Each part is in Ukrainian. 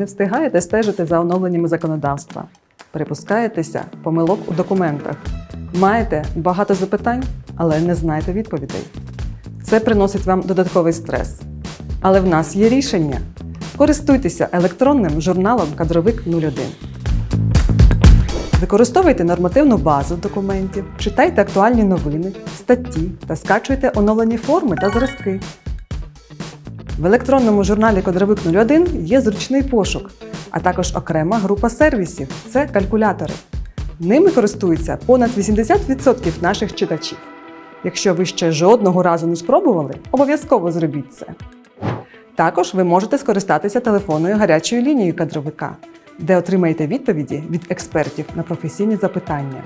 Не встигаєте стежити за оновленнями законодавства, припускаєтеся помилок у документах, маєте багато запитань, але не знаєте відповідей. Це приносить вам додатковий стрес. Але в нас є рішення. Користуйтеся електронним журналом Кадровик 01. Використовуйте нормативну базу документів, читайте актуальні новини, статті та скачуйте оновлені форми та зразки. В електронному журналі Кадровик 01 є зручний пошук, а також окрема група сервісів це калькулятори. Ними користуються понад 80% наших читачів. Якщо ви ще жодного разу не спробували, обов'язково зробіть це. Також ви можете скористатися телефонною гарячою лінією кадровика, де отримаєте відповіді від експертів на професійні запитання.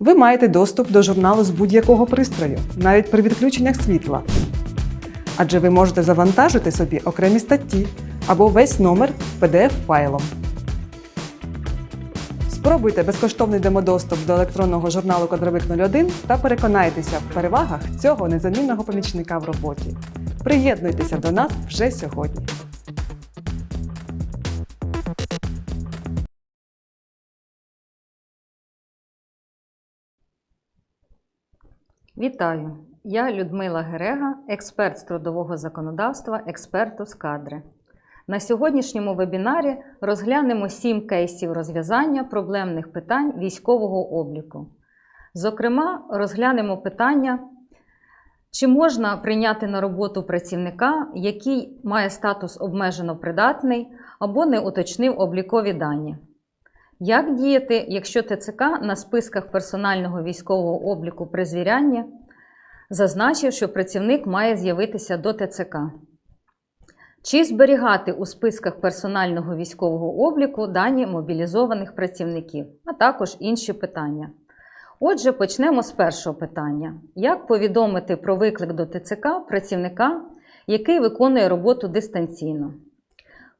Ви маєте доступ до журналу з будь-якого пристрою, навіть при відключеннях світла. Адже ви можете завантажити собі окремі статті або весь номер PDF-файлом. Спробуйте безкоштовний демодоступ до електронного журналу Кадровик 01 та переконайтеся в перевагах цього незамінного помічника в роботі. Приєднуйтеся до нас вже сьогодні. Вітаю! Я Людмила Герега, експерт з трудового законодавства, експерту з кадри. На сьогоднішньому вебінарі розглянемо сім кейсів розв'язання проблемних питань військового обліку. Зокрема, розглянемо питання, чи можна прийняти на роботу працівника, який має статус обмежено придатний або не уточнив облікові дані. Як діяти, якщо ТЦК на списках персонального військового обліку при звірянні зазначив, що працівник має з'явитися до ТЦК? Чи зберігати у списках персонального військового обліку дані мобілізованих працівників, а також інші питання? Отже, почнемо з першого питання: як повідомити про виклик до ТЦК працівника, який виконує роботу дистанційно?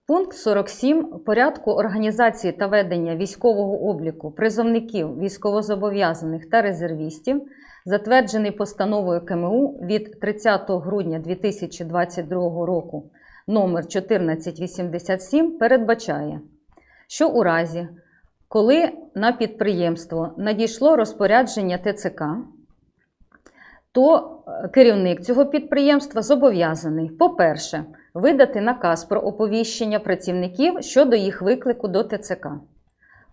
Пункт 47 порядку організації та ведення військового обліку призовників, військовозобов'язаних та резервістів, затверджений постановою КМУ від 30 грудня 2022 року номер 1487 передбачає, що у разі, коли на підприємство надійшло розпорядження ТЦК, то е, керівник цього підприємства зобов'язаний, по-перше, видати наказ про оповіщення працівників щодо їх виклику до ТЦК.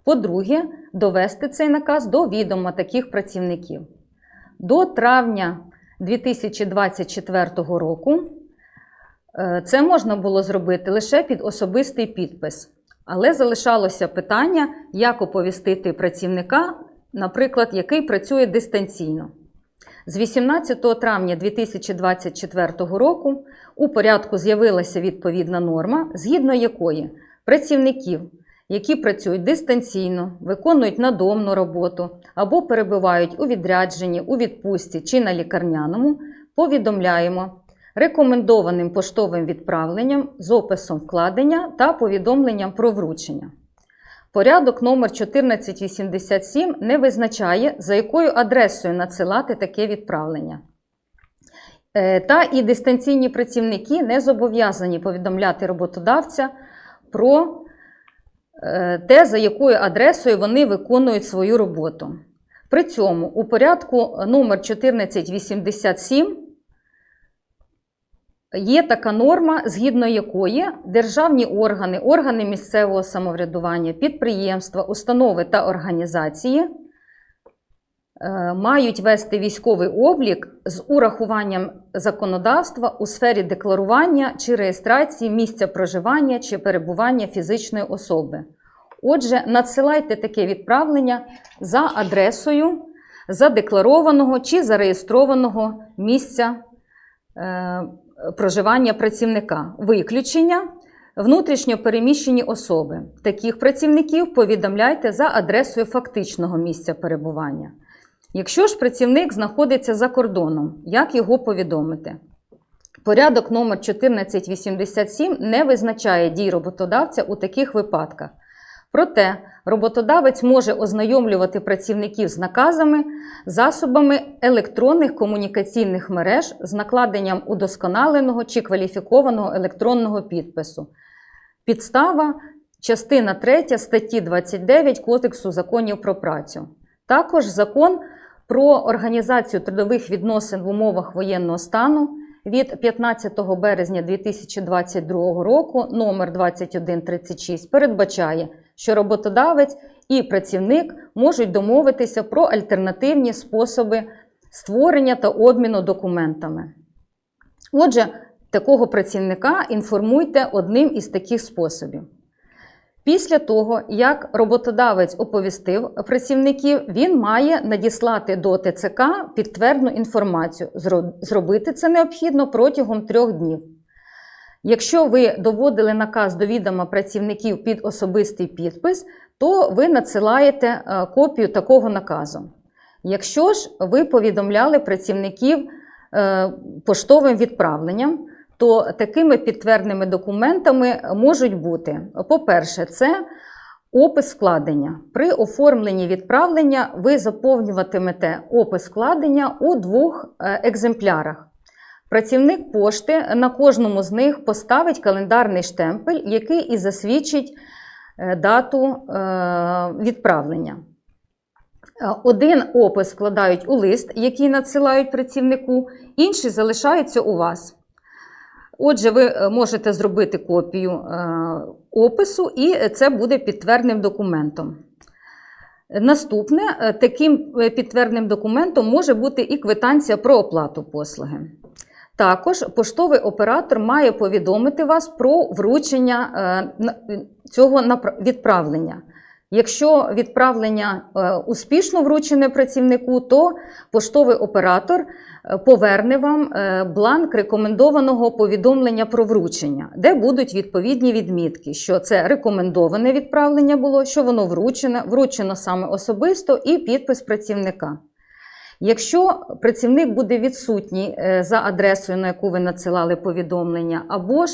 По-друге, довести цей наказ до відома таких працівників. До травня 2024 року е, це можна було зробити лише під особистий підпис. Але залишалося питання, як оповістити працівника, наприклад, який працює дистанційно. З 18 травня 2024 року у порядку з'явилася відповідна норма, згідно якої працівників, які працюють дистанційно, виконують надомну роботу або перебувають у відрядженні, у відпустці чи на лікарняному, повідомляємо рекомендованим поштовим відправленням з описом вкладення та повідомленням про вручення. Порядок номер 1487 не визначає, за якою адресою надсилати таке відправлення. Е, Та і дистанційні працівники не зобов'язані повідомляти роботодавця про те, за якою адресою вони виконують свою роботу. При цьому у порядку номер 1487 Є така норма, згідно якої державні органи, органи місцевого самоврядування, підприємства, установи та організації е, мають вести військовий облік з урахуванням законодавства у сфері декларування чи реєстрації місця проживання чи перебування фізичної особи. Отже, надсилайте таке відправлення за адресою задекларованого чи зареєстрованого місця. е, проживання працівника. Виключення внутрішньо переміщені особи. Таких працівників повідомляйте за адресою фактичного місця перебування. Якщо ж працівник знаходиться за кордоном, як його повідомити? Порядок номер 1487 не визначає дій роботодавця у таких випадках. Проте роботодавець може ознайомлювати працівників з наказами, засобами електронних комунікаційних мереж з накладенням удосконаленого чи кваліфікованого електронного підпису. Підстава частина 3 статті 29 Кодексу законів про працю. Також закон про організацію трудових відносин в умовах воєнного стану від 15 березня 2022 року номер 2136 передбачає, що роботодавець і працівник можуть домовитися про альтернативні способи створення та обміну документами. Отже, такого працівника інформуйте одним із таких способів. Після того, як роботодавець оповістив працівників, він має надіслати до ТЦК підтвердну інформацію. Зробити це необхідно протягом трьох днів. Якщо ви доводили наказ до відома працівників під особистий підпис, то ви надсилаєте е, копію такого наказу. Якщо ж ви повідомляли працівників е, поштовим відправленням, то такими підтвердними документами можуть бути: по-перше, це опис складення. При оформленні відправлення ви заповнюватимете опис складення у двох е, екземплярах. Працівник пошти на кожному з них поставить календарний штемпель, який і засвідчить е, дату е, відправлення. Один опис складають у лист, який надсилають працівнику, інший залишається у вас. Отже, ви е, можете зробити копію е, опису, і це буде підтвердним документом. Наступне, е, таким підтвердним документом може бути і квитанція про оплату послуги. Також поштовий оператор має повідомити вас про вручення цього відправлення. Якщо відправлення успішно вручене працівнику, то поштовий оператор поверне вам е, бланк рекомендованого повідомлення про вручення, де будуть відповідні відмітки, що це рекомендоване відправлення було, що воно вручене, вручено саме особисто і підпис працівника. Якщо працівник буде відсутній е, за адресою, на яку ви надсилали повідомлення, або ж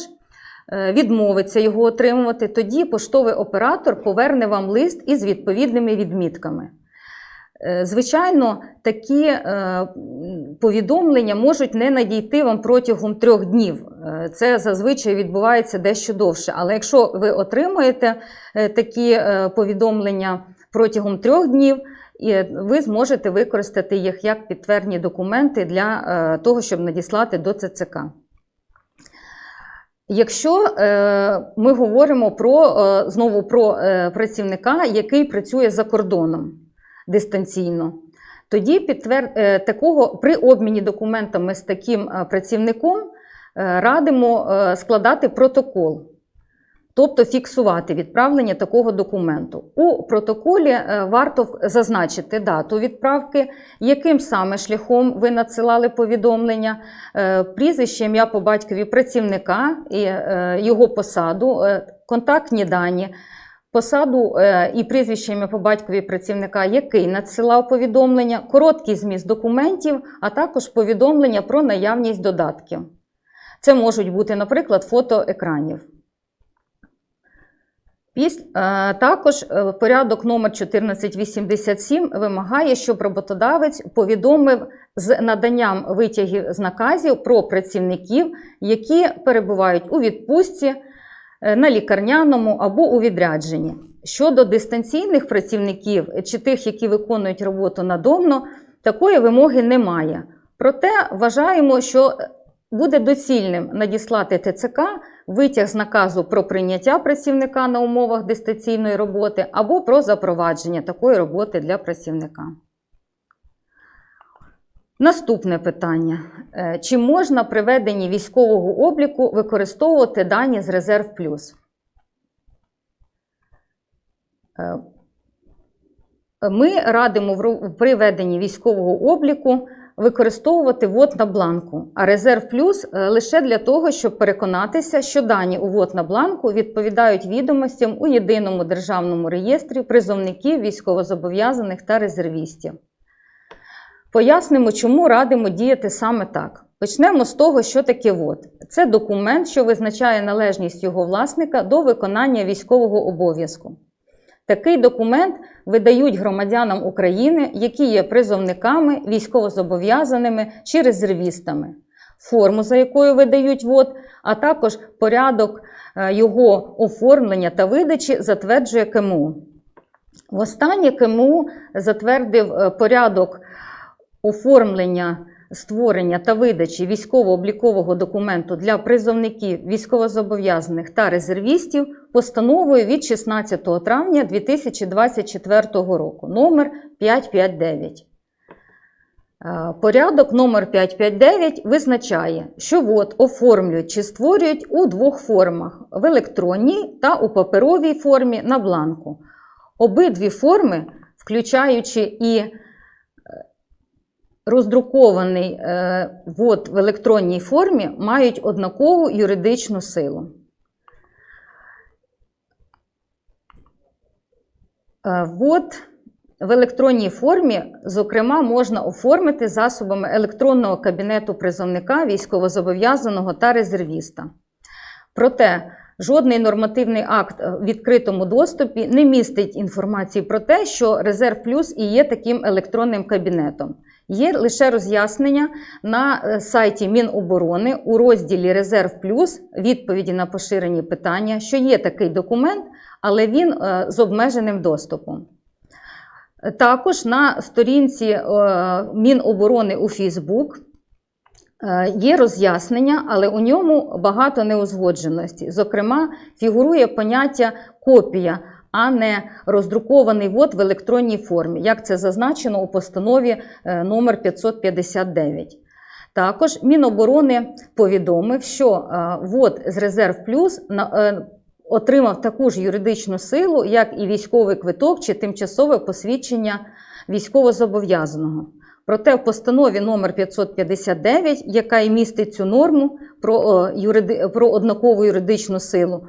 е, відмовиться його отримувати, тоді поштовий оператор поверне вам лист із відповідними відмітками. Е, Звичайно, такі е, повідомлення можуть не надійти вам протягом трьох днів. Е, Це зазвичай відбувається дещо довше. Але якщо ви отримуєте е, такі повідомлення протягом трьох днів, ви зможете використати їх як підтвердні документи для того, щоб надіслати до ЦЦК. Якщо ми говоримо про, знову про працівника, який працює за кордоном дистанційно, тоді підтвер... е, такого при обміні документами з таким е, працівником е, радимо складати протокол. Тобто фіксувати відправлення такого документу. У протоколі варто зазначити дату відправки, яким саме шляхом ви надсилали повідомлення, прізвище, ім'я по батькові працівника його посаду, контактні дані, посаду е, і прізвище ім'я по батькові працівника, який надсилав повідомлення, короткий зміст документів, а також повідомлення про наявність додатків. Це можуть бути, наприклад, фото екранів. Е, Також е, порядок номер 1487 вимагає, щоб роботодавець повідомив з наданням витягів з наказів про працівників, які перебувають у відпустці, на лікарняному або у відрядженні. Щодо дистанційних працівників чи тих, які виконують роботу надомно, такої вимоги немає. Проте вважаємо, що буде доцільним надіслати ТЦК витяг з наказу про прийняття працівника на умовах дистанційної роботи або про запровадження такої роботи для працівника. Наступне питання: Е, чи можна при веденні військового обліку використовувати дані з Резерв Плюс? Е, Ми радимо при веденні військового обліку використовувати ввод на бланку, а резерв плюс е, лише для того, щоб переконатися, що дані у ввод на бланку відповідають відомостям у єдиному державному реєстрі призовників, військовозобов'язаних та резервістів. Пояснимо, чому радимо діяти саме так. Почнемо з того, що таке ВОД. Це документ, що визначає належність його власника до виконання військового обов'язку. Такий документ видають громадянам України, які є призовниками, військовозобов'язаними чи резервістами, форму, за якою видають ВОД, а також порядок е, його оформлення та видачі затверджує КМУ. Востаннє КМУ затвердив е, порядок оформлення, створення та видачі військово-облікового документу для призовників, військовозобов'язаних та резервістів постановою від 16 травня 2024 року номер 559. Е, Порядок номер 559 визначає, що ВОД оформлюють чи створюють у двох формах: в електронній та у паперовій формі на бланку. Обидві форми, включаючи і роздрукований е, ВОД в електронній формі, мають однакову юридичну силу. Е, ВОД в електронній формі, зокрема, можна оформити засобами електронного кабінету призовника, військовозобов'язаного та резервіста. Проте жодний нормативний акт в відкритому доступі не містить інформації про те, що Резерв Плюс і є таким електронним кабінетом. Є лише роз'яснення на е, сайті Міноборони у розділі Резерв Плюс відповіді на поширені питання, що є такий документ, але він е, з обмеженим доступом. Також на сторінці е, Міноборони у Фейсбук е, є роз'яснення, але у ньому багато неузгодженостей. Зокрема, фігурує поняття копія, а не роздрукований вод в електронній формі, як це зазначено у постанові е, номер 559. Також Міноборони повідомив, що е, ввод з резерв плюс е, отримав таку ж юридичну силу, як і військовий квиток чи тимчасове посвідчення військовозобов'язаного. Проте в постанові номер 559, яка і містить цю норму про, юриди... про однакову юридичну силу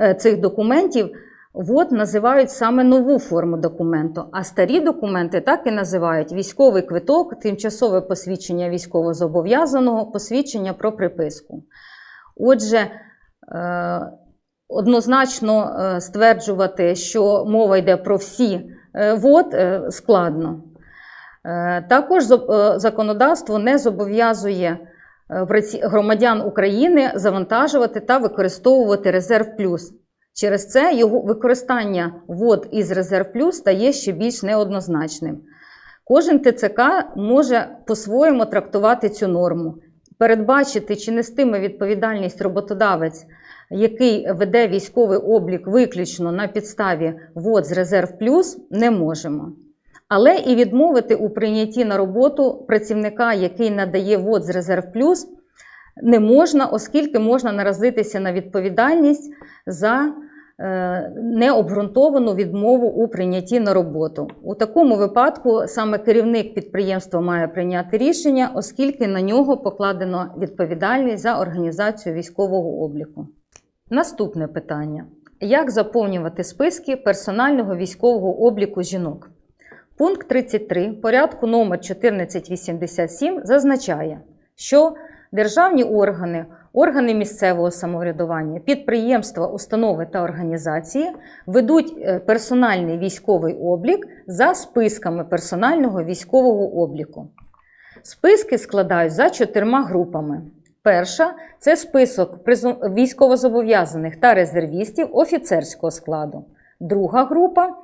е, цих документів, ВОД називають саме нову форму документу, а старі документи так і називають військовий квиток, тимчасове посвідчення військовозобов'язаного, посвідчення про приписку. Отже, е, однозначно е, стверджувати, що мова йде про всі е, вод, е, складно. Е, Також е, законодавство не зобов'язує е, громадян України завантажувати та використовувати резерв плюс. Через це його використання вод із резерв плюс стає ще більш неоднозначним. Кожен ТЦК може по-своєму трактувати цю норму, передбачити, чи нестиме відповідальність роботодавець, який веде військовий облік виключно на підставі вод з резерв плюс, не можемо. Але і відмовити у прийнятті на роботу працівника, який надає вод з резерв плюс, не можна, оскільки можна наразитися на відповідальність за е, необґрунтовану відмову у прийнятті на роботу. У такому випадку саме керівник підприємства має прийняти рішення, оскільки на нього покладено відповідальність за організацію військового обліку. Наступне питання: як заповнювати списки персонального військового обліку жінок? Пункт 33 порядку номер 1487 зазначає, що державні органи, органи місцевого самоврядування, підприємства, установи та організації ведуть е, персональний військовий облік за списками персонального військового обліку. Списки складають за чотирма групами. Перша це список військовозобов'язаних та резервістів офіцерського складу. Друга група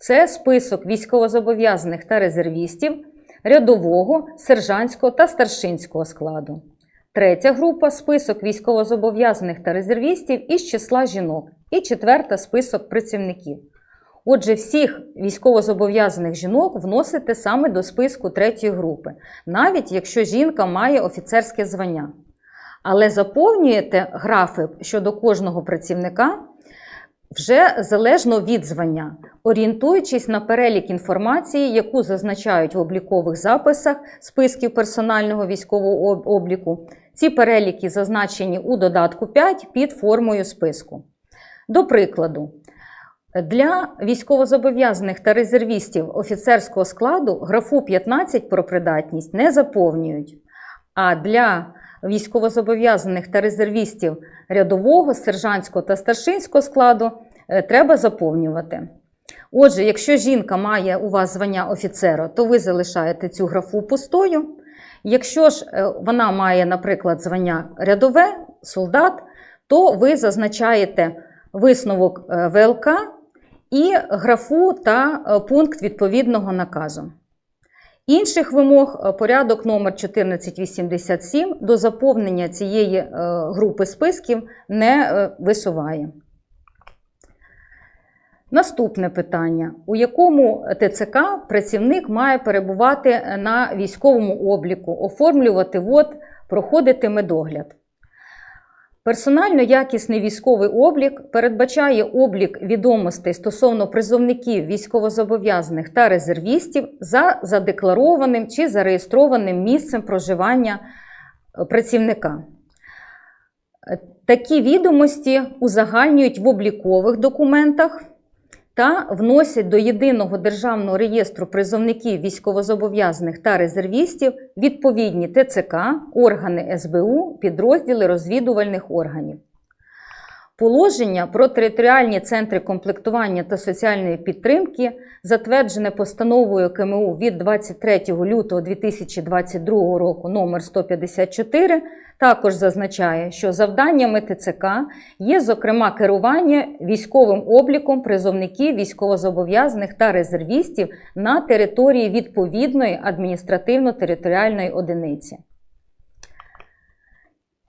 це список військовозобов'язаних та резервістів рядового, сержантського та старшинського складу. Третя група список військовозобов'язаних та резервістів із числа жінок. І четверта список працівників. Отже, всіх військовозобов'язаних жінок вносите саме до списку третьої групи, навіть якщо жінка має офіцерське звання. Але заповнюєте графи щодо кожного працівника вже залежно від звання, орієнтуючись на перелік інформації, яку зазначають в облікових записах списків персонального військового обліку. Ці переліки зазначені у додатку 5 під формою списку. До прикладу, для військовозобов'язаних та резервістів офіцерського складу графу 15 про придатність не заповнюють. А для військовозобов'язаних та резервістів рядового, сержантського та старшинського складу е, треба заповнювати. Отже, якщо жінка має у вас звання офіцера, то ви залишаєте цю графу пустою. Якщо ж е, вона має, наприклад, звання рядове, солдат, то ви зазначаєте висновок е, ВЛК і графу та пункт відповідного наказу. Інших вимог е, порядок номер 1487 до заповнення цієї е, групи списків не е, висуває. Наступне питання: у якому ТЦК працівник має перебувати на військовому обліку, оформлювати ВОД, проходити медогляд? Персонально якісний військовий облік передбачає облік відомостей стосовно призовників військовозобов'язаних та резервістів за задекларованим чи зареєстрованим місцем проживання е, працівника. Е, Такі відомості узагальнюють в облікових документах та вносять до єдиного державного реєстру призовників військовозобов'язаних та резервістів відповідні ТЦК, органи СБУ, підрозділи розвідувальних органів. Положення про територіальні центри комплектування та соціальної підтримки, затверджене постановою КМУ від 23 лютого 2022 року номер 154, також зазначає, що завданнями ТЦК є, зокрема, керування військовим обліком призовників військовозобов'язаних та резервістів на території відповідної адміністративно-територіальної одиниці.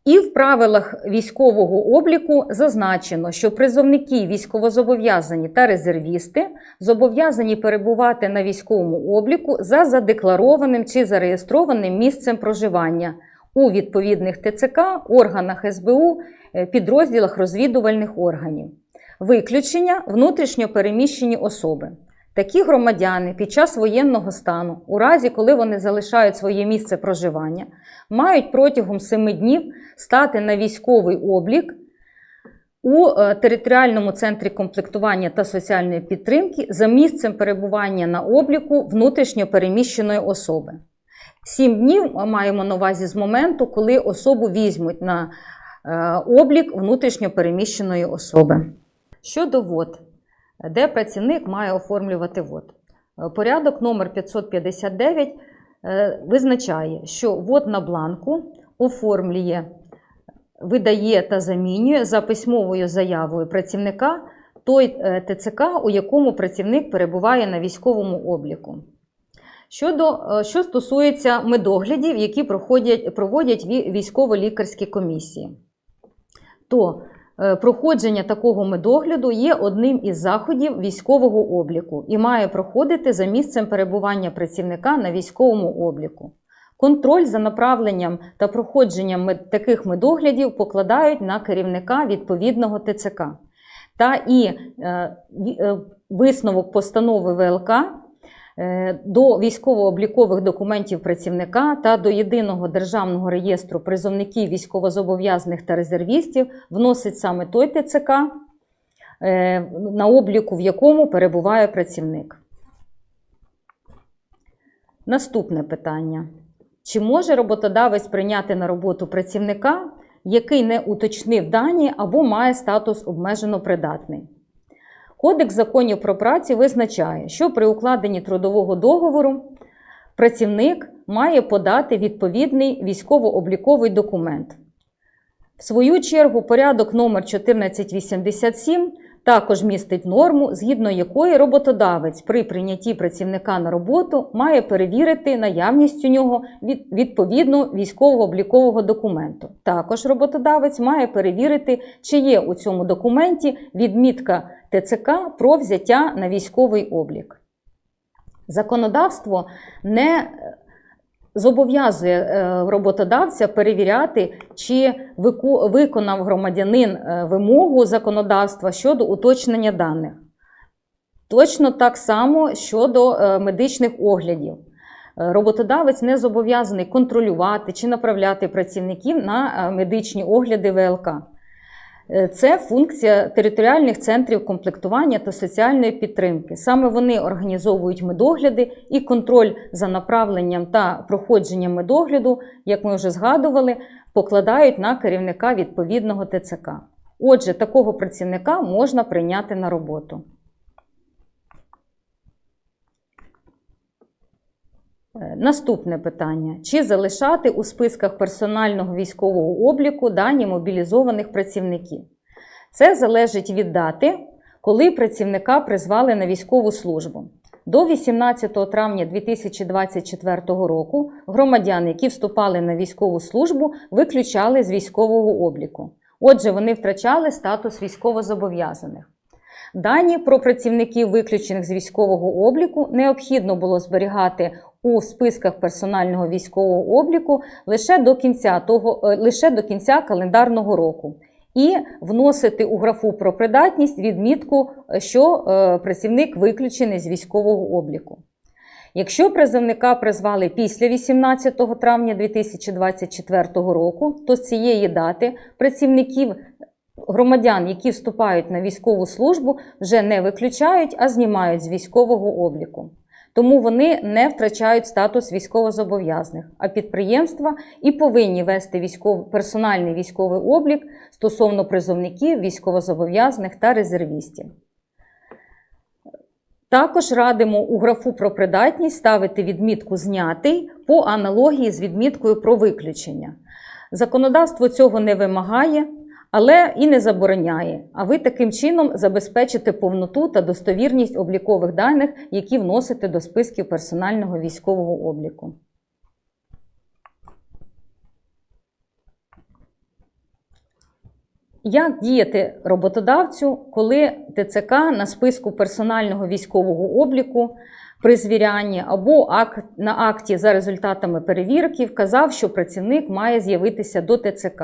І в правилах військового обліку зазначено, що призовники військовозобов'язані та резервісти зобов'язані перебувати на військовому обліку за задекларованим чи зареєстрованим місцем проживання у відповідних ТЦК, органах СБУ, е, підрозділах розвідувальних органів. Виключення внутрішньо переміщені особи. Такі громадяни під час воєнного стану, у разі коли вони залишають своє місце проживання, мають протягом 7 днів стати на військовий облік у е, територіальному центрі комплектування та соціальної підтримки за місцем перебування на обліку внутрішньо переміщеної особи. 7 днів маємо на увазі з моменту, коли особу візьмуть на е, облік внутрішньо переміщеної особи. Щодо ВОД, де працівник має оформлювати ВОД. Е, Порядок номер 559 е, визначає, що ВОД на бланку оформлює, видає та замінює за письмовою заявою працівника той е, ТЦК, у якому працівник перебуває на військовому обліку. Щодо, що стосується медоглядів, які проходять, проводять військово-лікарські комісії, то проходження такого медогляду є одним із заходів військового обліку і має проходити за місцем перебування працівника на військовому обліку. Контроль за направленням та проходженням таких медоглядів покладають на керівника відповідного ТЦК. Та і е, е, висновок постанови ВЛК е, до військово-облікових документів працівника та до єдиного державного реєстру призовників військовозобов'язаних та резервістів вносить саме той ТЦК, е, на обліку в якому перебуває працівник. Наступне питання. Чи може роботодавець прийняти на роботу працівника, який не уточнив дані або має статус обмежено придатний? Кодекс законів про працю визначає, що при укладенні трудового договору працівник має подати відповідний військово-обліковий документ. В свою чергу, порядок номер 1487 також містить норму, згідно якої роботодавець при прийнятті працівника на роботу має перевірити наявність у нього від- відповідно військово-облікового документу. Також роботодавець має перевірити, чи є у цьому документі відмітка ТЦК про взяття на військовий облік. Законодавство не е, зобов'язує е, роботодавця перевіряти, чи виконав громадянин е, вимогу законодавства щодо уточнення даних. Точно так само щодо медичних оглядів. Роботодавець не зобов'язаний контролювати чи направляти працівників на медичні огляди ВЛК. Е, Це функція територіальних центрів комплектування та соціальної підтримки. Саме вони організовують медогляди і контроль за направленням та проходженням медогляду, як ми вже згадували, покладають на керівника відповідного ТЦК. Отже, такого працівника можна прийняти на роботу. Наступне питання: чи залишати у списках персонального військового обліку дані мобілізованих працівників? Це залежить від дати, коли працівника призвали на військову службу. До 18 травня 2024 року громадян, які вступали на військову службу, виключали з військового обліку. Отже, вони втрачали статус військовозобов'язаних. Дані про працівників, виключених з військового обліку, необхідно було зберігати у списках персонального військового обліку лише до кінця, того, е, лише до кінця календарного року. І вносити у графу про придатність відмітку, е, що е, працівник виключений з військового обліку. Якщо призовника призвали після 18 травня 2024 року, то з цієї дати працівників громадян, які вступають на військову службу, вже не виключають, а знімають з військового обліку. Тому вони не втрачають статус військовозобов'язаних, а підприємства і повинні вести військов... персональний військовий облік стосовно призовників, військовозобов'язаних та резервістів. Також радимо у графу про придатність ставити відмітку знятий по аналогії з відміткою про виключення. Законодавство цього не вимагає, але і не забороняє. А ви таким чином забезпечите повноту та достовірність облікових даних, які вносите до списків персонального військового обліку. Як діяти роботодавцю, коли ТЦК на списку персонального військового обліку при звірянні або на акті за результатами перевірки вказав, що працівник має з'явитися до ТЦК?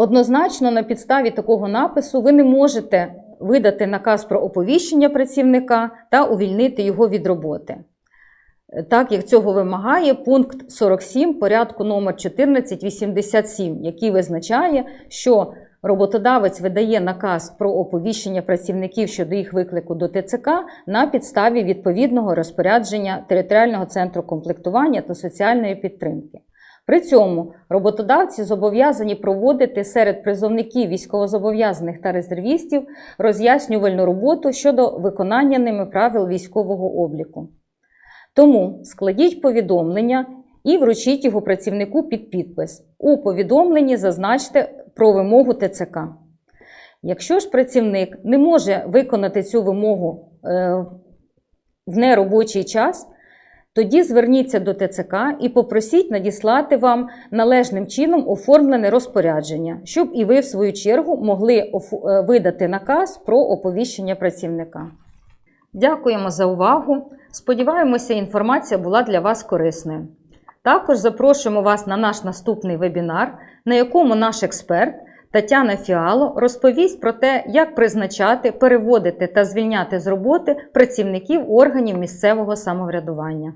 Однозначно, на підставі такого напису ви не можете видати наказ про оповіщення працівника та увільнити його від роботи. Так як цього вимагає пункт 47 порядку номер 1487, який визначає, що роботодавець видає наказ про оповіщення працівників щодо їх виклику до ТЦК на підставі відповідного розпорядження територіального центру комплектування та соціальної підтримки. При цьому роботодавці зобов'язані проводити серед призовників військовозобов'язаних та резервістів роз'яснювальну роботу щодо виконання ними правил військового обліку. Тому складіть повідомлення і вручіть його працівнику під підпис. У повідомленні зазначте про вимогу ТЦК. Якщо ж працівник не може виконати цю вимогу е, в неробочий час, тоді зверніться до ТЦК і попросіть надіслати вам належним чином оформлене розпорядження, щоб і ви, в свою чергу, могли е, видати наказ про оповіщення працівника. Дякуємо за увагу. Сподіваємося, інформація була для вас корисною. Також запрошуємо вас на наш наступний вебінар, на якому наш експерт Тетяна Фіало розповість про те, як призначати, переводити та звільняти з роботи працівників органів місцевого самоврядування.